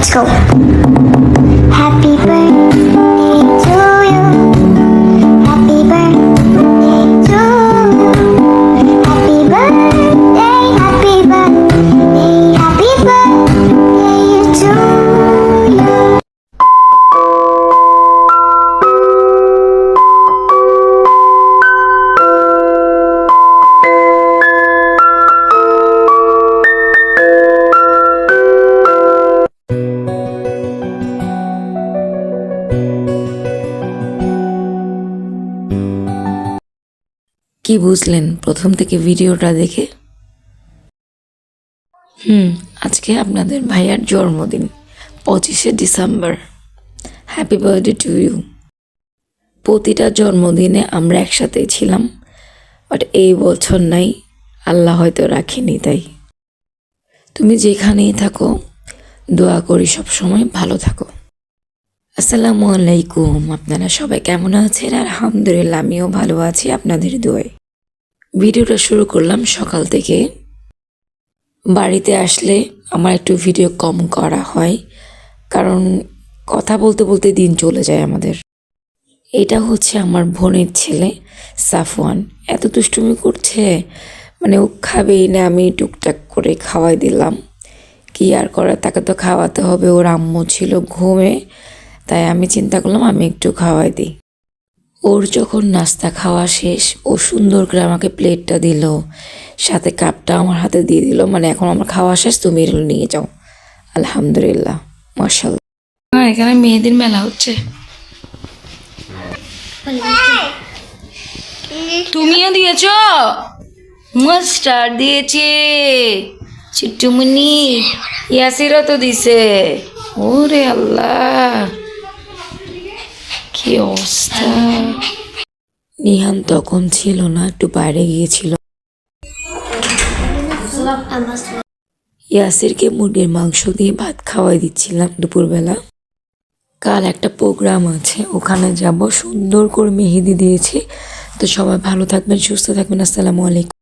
Let's go. কি বুঝলেন? প্রথম থেকে ভিডিওটা দেখে? হুম, আজকে আপনাদের ভাইয়ার জন্মদিন, পঁচিশে December. Happy birthday to you প্রতিটা জন্মদিনে আমরা একসাথেই ছিলাম বাট এই বছর নাই, আল্লাহ হয়তো রাখিনি তাই। তুমি যেখানেই থাকো, দোয়া করি সব সময় ভালো থাকো। আসসালামু আলাইকুম, আপনারা সবাই কেমন আছেন? আলহামদুলিল্লাহ, আমিও ভালো আছি আপনাদের দোয়ায়। ভিডিওটা শুরু করলাম সকাল থেকে। বাড়িতে আসলে আমার একটু ভিডিও কম করা হয়, কারণ কথা বলতে বলতে দিন চলে যায় আমাদের। এটা হচ্ছে আমার বোনের ছেলে, সাফওয়ান। এত দুষ্টুমি করছে মানে ও খাবেই না, আমি টুকটাক করে খাওয়াই দিলাম। কি আর করার, তাকে তো খাওয়াতে হবে, ওর আম্মু ছিল ঘুমে, তাই আমি চিন্তা করলাম আমি একটু খাওয়াই দিই। ওর যখন নাস্তা খাওয়া শেষ, ও সুন্দর করে আমাকে প্লেটটা দিল। সাথে কাপটা আমার হাতে দিয়ে দিল মানে এখন আমার খাওয়া শেষ, তুমি এগুলো নিয়ে যাও। আলহামদুলিল্লাহ মার্শাল এখানে মেয়েদের মেলা হচ্ছে। তুমিও দিয়েছ? মাস্টার দিয়েছে। চিট্টুমনি, ইয়াসিরও তো দিছে। ওরে আল্লাহ। কি অবস্থা? নিহান তখন ছিল না, একটু বাইরে গিয়েছিল। ইয়াসিরকে মুরগির মাংস দিয়ে ভাত খাওয়াই দিচ্ছিলাম দুপুরবেলা। কাল একটা প্রোগ্রাম আছে, ওখানে যাব। সুন্দর করে মেহেদি দিয়েছি। তো সবাই ভালো থাকবেন, সুস্থ থাকবেন। আসসালামু আলাইকুম।